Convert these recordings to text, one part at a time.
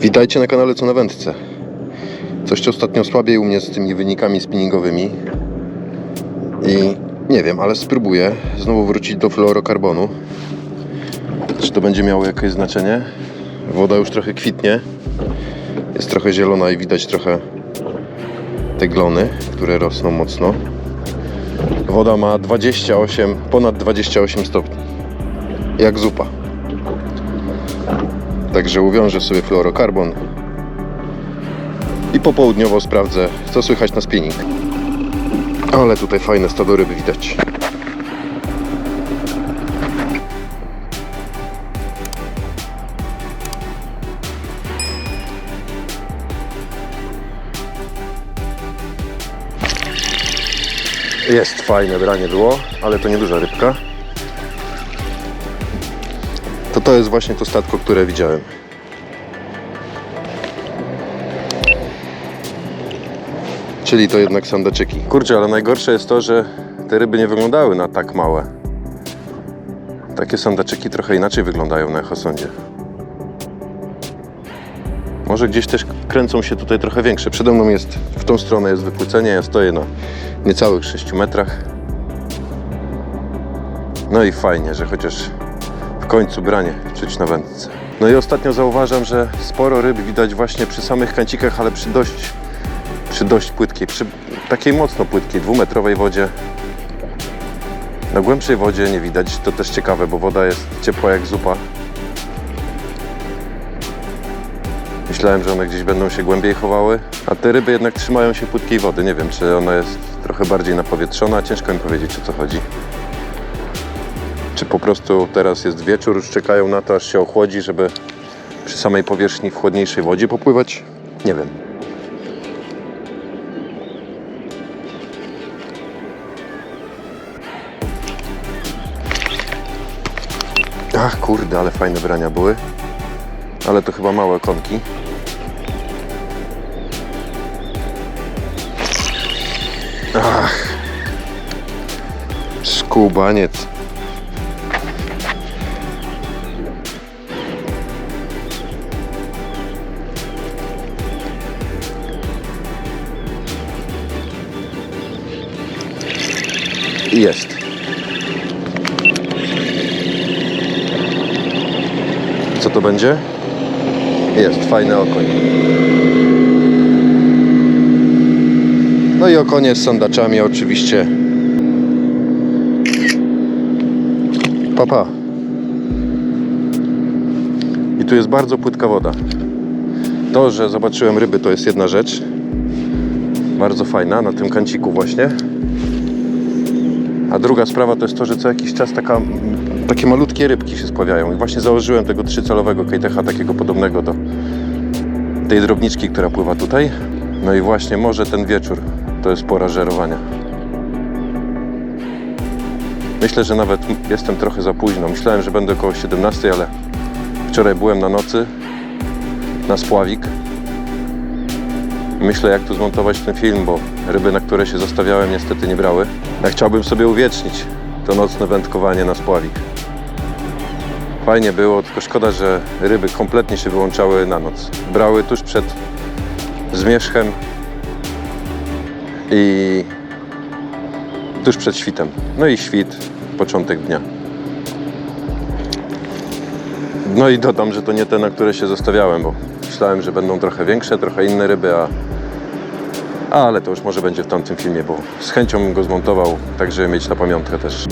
Witajcie na kanale Co na Wędce. Coś ostatnio słabiej u mnie z tymi wynikami spinningowymi. I nie wiem, ale spróbuję znowu wrócić do fluorokarbonu. Czy to będzie miało jakieś znaczenie? Woda już trochę kwitnie. Jest trochę zielona i widać trochę te glony, które rosną mocno. Woda ma 28, ponad 28 stopni. Jak zupa. Także uwiążę sobie fluorokarbon i popołudniowo sprawdzę, co słychać na spinning. Ale tutaj fajne stado ryby widać. Jest fajne branie było, ale to nieduża rybka. To to jest właśnie to statko, które widziałem. Czyli to jednak sandaczyki. Kurczę, ale najgorsze jest to, że te ryby nie wyglądały na tak małe. Takie sandaczyki trochę inaczej wyglądają na echosondzie. Może gdzieś też kręcą się tutaj trochę większe. Przede mną jest, w tą stronę jest wypłycenie, ja stoję na niecałych 6 metrach. No i fajnie, że chociaż końcu branie czuć na wędce. No i ostatnio zauważam, że sporo ryb widać właśnie przy samych kancikach, ale przy dość, przy dość płytkiej, przy takiej mocno płytkiej, dwumetrowej wodzie. Na głębszej wodzie nie widać, to też ciekawe, bo woda jest ciepła jak zupa. Myślałem, że one gdzieś będą się głębiej chowały, a te ryby jednak trzymają się płytkiej wody. Nie wiem, czy ona jest trochę bardziej napowietrzona, ciężko mi powiedzieć o co chodzi. Czy po prostu teraz jest wieczór, czekają na to, aż się ochłodzi, żeby przy samej powierzchni w chłodniejszej wodzie popływać? Nie wiem. Ach, kurde, ale fajne brania były. Ale to chyba małe konki. Ach. Skubaniec. Jest. Co to będzie? Jest, fajny okoń. No i okonie z sandaczami oczywiście. Papa. I tu jest bardzo płytka woda. To, że zobaczyłem ryby, to jest jedna rzecz. Bardzo fajna, na tym kanciku właśnie. A druga sprawa to jest to, że co jakiś czas taka, takie malutkie rybki się spławiają. I właśnie założyłem tego trzycelowego kejtecha, takiego podobnego do tej drobniczki, która pływa tutaj. No i właśnie może ten wieczór to jest pora żerowania. Myślę, że nawet jestem trochę za późno. Myślałem, że będę około 17, ale wczoraj byłem na nocy na spławik. Myślę, jak tu zmontować ten film, bo ryby, na które się zostawiałem, niestety nie brały. Ja chciałbym sobie uwiecznić to nocne wędkowanie na spławik. Fajnie było, tylko szkoda, że ryby kompletnie się wyłączały na noc. Brały tuż przed zmierzchem i tuż przed świtem. No i świt, początek dnia. No i dodam, że to nie te, na które się zostawiałem, bo myślałem, że będą trochę większe, trochę inne ryby, a ale to już może będzie w tamtym filmie, bo z chęcią bym go zmontował, tak żeby mieć na pamiątkę też.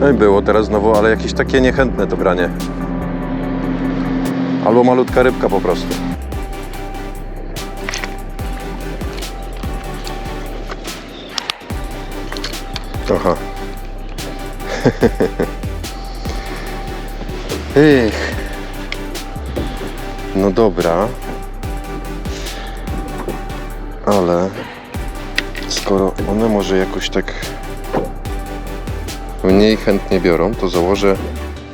No i było teraz znowu, ale jakieś takie niechętne to branie. Albo malutka rybka po prostu. Aha. Ech. No dobra. Ale skoro one może jakoś tak mniej chętnie biorą, to założę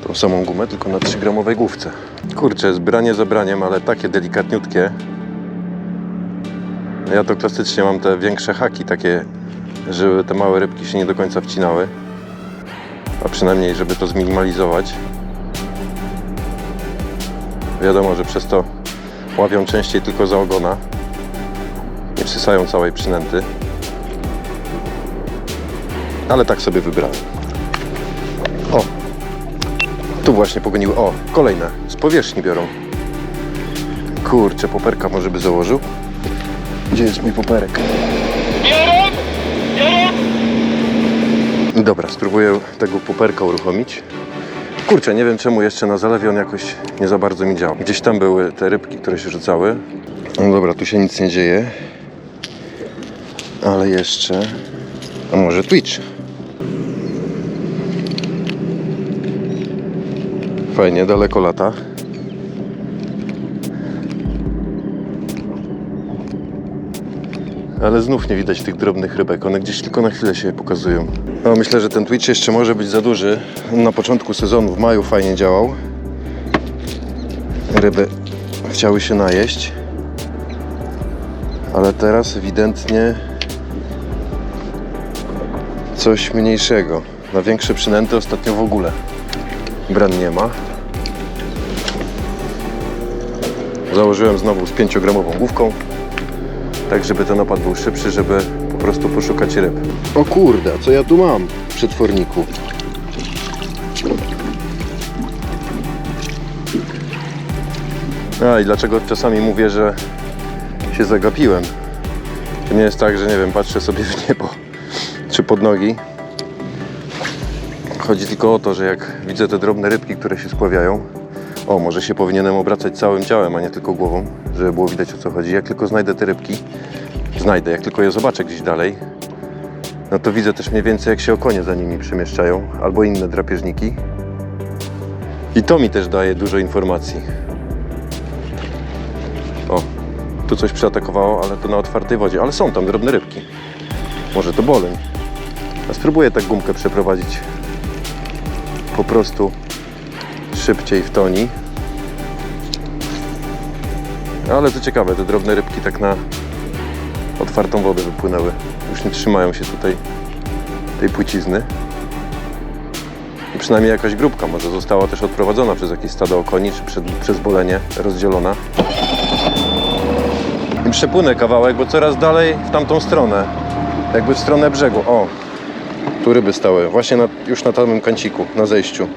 tą samą gumę, tylko na 3-gramowej główce. Kurczę, zbranie za braniem, ale takie delikatniutkie. Ja to klasycznie mam te większe haki, takie, żeby te małe rybki się nie do końca wcinały. A przynajmniej żeby to zminimalizować. Wiadomo, że przez to ławią częściej tylko za ogona. Nie przysają całej przynęty. Ale tak sobie wybrałem. O! Tu właśnie pogoniły. O, kolejne. Z powierzchni biorą. Kurczę, poperka może by założył? Gdzie jest mój poperek? Dobra, spróbuję tego poperka uruchomić. Kurczę, nie wiem czemu jeszcze na zalewie on jakoś nie za bardzo mi działa. Gdzieś tam były te rybki, które się rzucały. No dobra, tu się nic nie dzieje. Ale jeszcze... A może Twitch? Fajnie, daleko lata. Ale znów nie widać tych drobnych rybek. One gdzieś tylko na chwilę się pokazują. No, myślę, że ten Twitch jeszcze może być za duży. Na początku sezonu, w maju fajnie działał. Ryby chciały się najeść. Ale teraz ewidentnie coś mniejszego. Na większe przynęty ostatnio w ogóle bran nie ma. Założyłem znowu z 5-gramową główką. Tak, żeby ten opad był szybszy, żeby po prostu poszukać ryb. O kurde, co ja tu mam w przetworniku? A i dlaczego czasami mówię, że się zagapiłem? To nie jest tak, że nie wiem, patrzę sobie w niebo czy pod nogi. Chodzi tylko o to, że jak widzę te drobne rybki, które się spławiają, o, może się powinienem obracać całym ciałem, a nie tylko głową, żeby było widać o co chodzi. Jak tylko znajdę te rybki, znajdę, jak tylko je zobaczę gdzieś dalej, no to widzę też mniej więcej jak się okonie za nimi przemieszczają, albo inne drapieżniki. I to mi też daje dużo informacji. O, tu coś przeatakowało, ale to na otwartej wodzie, ale są tam drobne rybki. Może to boleń. A spróbuję tak gumkę przeprowadzić po prostu szybciej w toni. Ale to ciekawe, te drobne rybki tak na otwartą wodę wypłynęły. Już nie trzymają się tutaj tej płcizny. I przynajmniej jakaś grupka może została też odprowadzona przez jakieś stado koni, czy przed, przez bolenie rozdzielona. I przepłynę kawałek, bo coraz dalej w tamtą stronę. Jakby w stronę brzegu. O, tu ryby stały. Właśnie na, już na tamtym kanciku, na zejściu.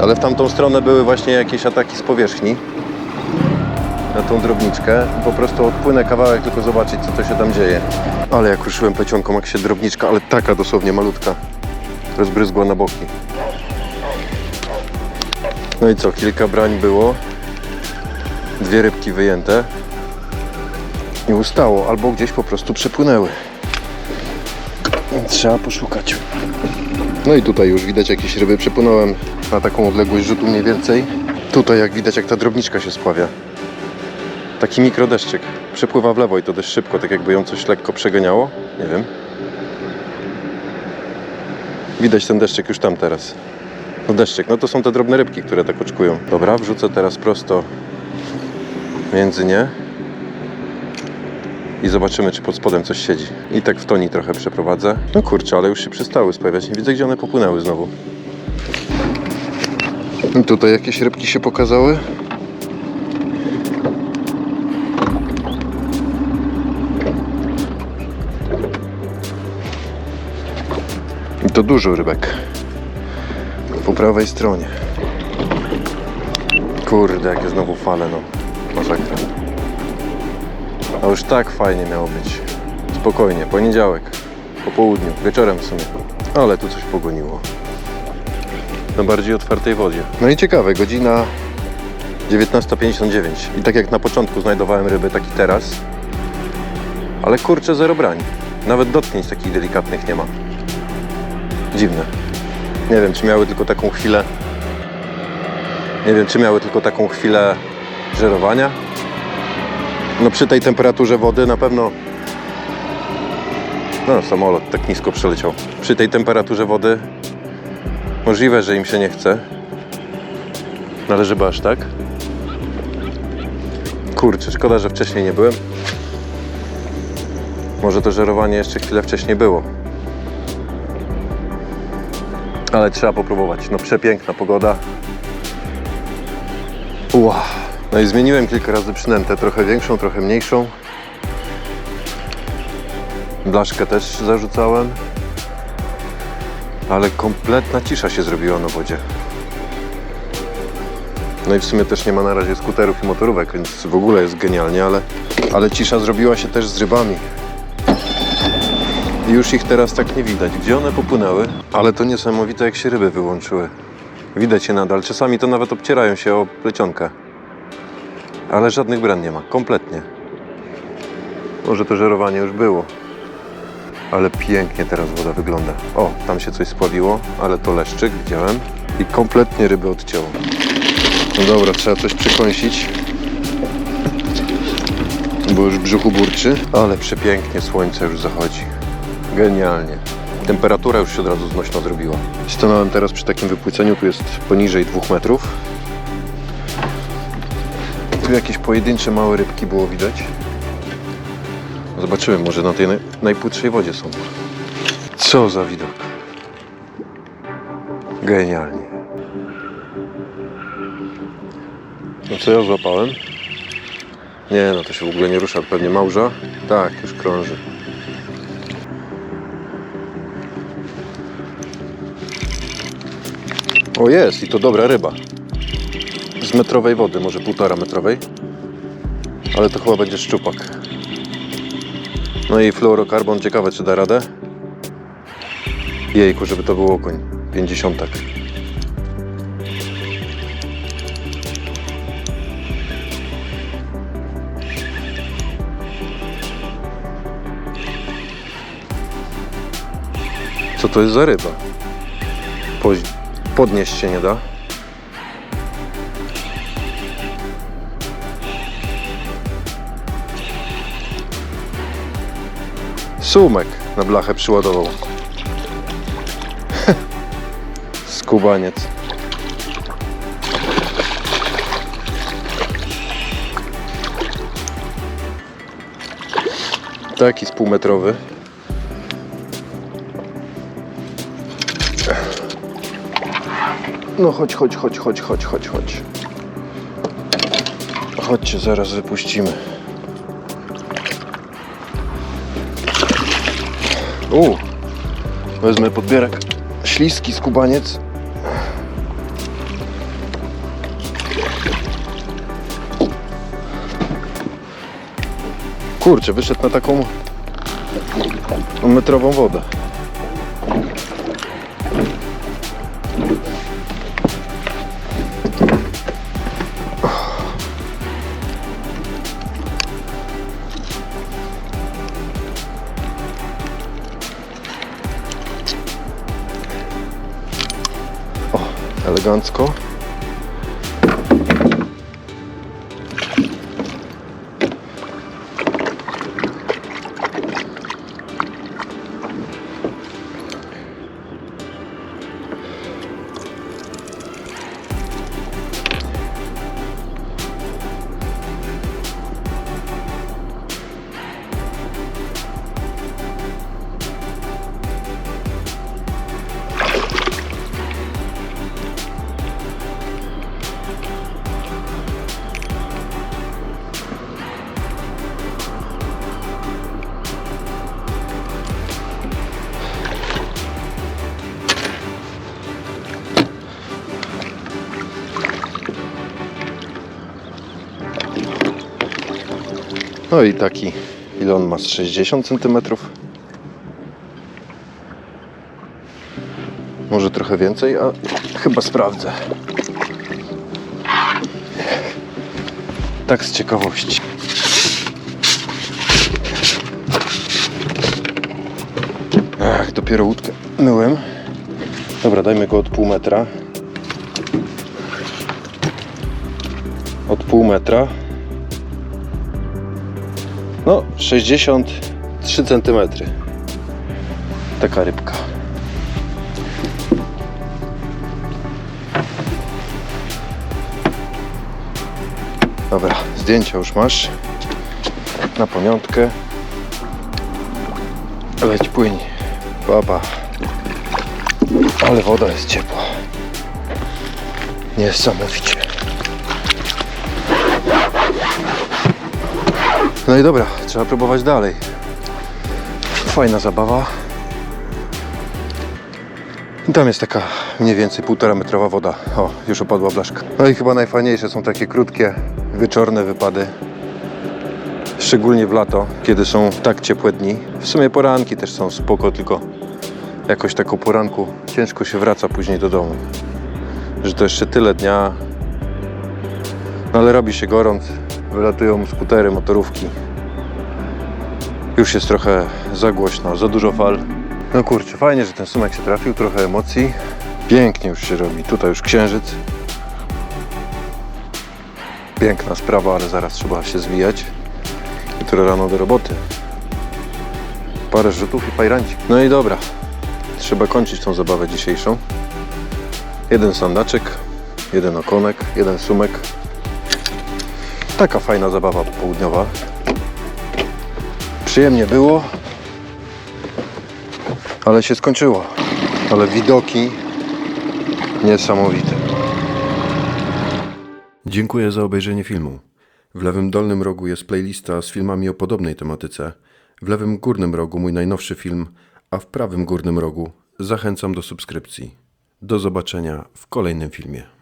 Ale w tamtą stronę były właśnie jakieś ataki z powierzchni na tą drobniczkę. Po prostu odpłynę kawałek, tylko zobaczyć, co to się tam dzieje. Ale jak ruszyłem plecionką, jak się drobniczka, ale taka dosłownie malutka, rozbryzgła na boki. No i co, kilka brań było. Dwie rybki wyjęte. I ustało, albo gdzieś po prostu przepłynęły. Trzeba poszukać. No i tutaj już widać jakieś ryby. Przepłynąłem na taką odległość rzutu mniej więcej. Tutaj jak widać jak ta drobniczka się spławia. Taki mikrodeszczyk. Przepływa w lewo i to dość szybko, tak jakby ją coś lekko przeganiało. Nie wiem. Widać ten deszczyk już tam teraz. No deszczyk, no to są te drobne rybki, które tak oczkują. Dobra, wrzucę teraz prosto między nie. I zobaczymy, czy pod spodem coś siedzi. I tak w toni trochę przeprowadzę. No kurczę, ale już się przestały sprawiać. Nie widzę, gdzie one popłynęły znowu. I tutaj jakieś rybki się pokazały. I to dużo rybek. Po prawej stronie. Kurde, jakie znowu fale, no. Masakra. Już tak fajnie miało być. Spokojnie, poniedziałek, po południu, wieczorem w sumie. Ale tu coś pogoniło. Na bardziej otwartej wodzie. No i ciekawe, godzina 19.59. I tak jak na początku znajdowałem ryby, tak i teraz. Ale kurczę, zero brań. Nawet dotknięć takich delikatnych nie ma. Dziwne. Nie wiem, czy miały tylko taką chwilę. Nie wiem, czy miały tylko taką chwilę żerowania. No przy tej temperaturze wody na pewno. No, samolot tak nisko przeleciał. Przy tej temperaturze wody możliwe, że im się nie chce. No ale żeby aż tak. Kurczę, szkoda, że wcześniej nie byłem. Może to żerowanie jeszcze chwilę wcześniej było. Ale trzeba popróbować. No przepiękna pogoda. Ua. No i zmieniłem kilka razy przynętę. Trochę większą, trochę mniejszą. Blaszkę też zarzucałem. Ale kompletna cisza się zrobiła na wodzie. No i w sumie też nie ma na razie skuterów i motorówek, więc w ogóle jest genialnie, ale, ale cisza zrobiła się też z rybami. I już ich teraz tak nie widać. Gdzie one popłynęły? Ale to niesamowite, jak się ryby wyłączyły. Widać je nadal. Czasami to nawet obcierają się o plecionkę. Ale żadnych bran nie ma. Kompletnie. Może to żerowanie już było. Ale pięknie teraz woda wygląda. O, tam się coś spławiło, ale to leszczyk, widziałem. I kompletnie ryby odcięło. No dobra, trzeba coś przekąsić. Bo już brzuchu burczy. Ale przepięknie słońce już zachodzi. Genialnie. Temperatura już się od razu znośna zrobiła. Stanąłem teraz przy takim wypłyceniu, tu jest poniżej 2 metrów. Tu jakieś pojedyncze małe rybki było widać. Zobaczymy, może na tej naj, najpłytszej wodzie są. Co za widok. Genialnie. No co ja złapałem? Nie, no to się w ogóle nie rusza. Pewnie małża? Tak, już krąży. O jest, i to dobra ryba. Metrowej wody, może półtora metrowej. Ale to chyba będzie szczupak. No i fluorokarbon, ciekawe czy da radę. Jejku, żeby to był okoń. 50. Co to jest za ryba? Poź- Podnieść się nie da. Sumek na blachę przyładował. Skubaniec. Taki z półmetrowy. No chodź, chodź, chodź, chodź, chodź, chodź, chodź. Chodźcie, zaraz wypuścimy. U, wezmę podbierak. Śliski skubaniec. Kurczę, wyszedł na taką metrową wodę. Elegancko. No i taki, ile on ma? Z 60 cm? Może trochę więcej, a chyba sprawdzę. Tak z ciekawości. Ach, dopiero łódkę myłem. Dobra, dajmy go od pół metra. Od pół metra. No, 63 cm. Taka rybka. Dobra, zdjęcia już masz. Na pamiątkę. Leć płyń. Baba. Ale woda jest ciepła. Niesamowicie. No i dobra, trzeba próbować dalej. Fajna zabawa. I tam jest taka mniej więcej półtora metrowa woda. O, już opadła blaszka. No i chyba najfajniejsze są takie krótkie, wieczorne wypady. Szczególnie w lato, kiedy są tak ciepłe dni. W sumie poranki też są spoko, tylko jakoś tak o poranku ciężko się wraca później do domu. Że to jeszcze tyle dnia. No ale robi się gorąc. Wylatują skutery, motorówki. Już jest trochę za głośno, za dużo fal. No kurczę, fajnie, że ten sumek się trafił, trochę emocji. Pięknie już się robi. Tutaj już księżyc. Piękna sprawa, ale zaraz trzeba się zwijać. Jutro rano do roboty. Parę rzutów i fajrancik. No i dobra. Trzeba kończyć tą zabawę dzisiejszą. Jeden sandaczek, jeden okonek, jeden sumek. Taka fajna zabawa popołudniowa. Przyjemnie było, ale się skończyło. Ale widoki niesamowite. Dziękuję za obejrzenie filmu. W lewym dolnym rogu jest playlista z filmami o podobnej tematyce. W lewym górnym rogu mój najnowszy film, a w prawym górnym rogu zachęcam do subskrypcji. Do zobaczenia w kolejnym filmie.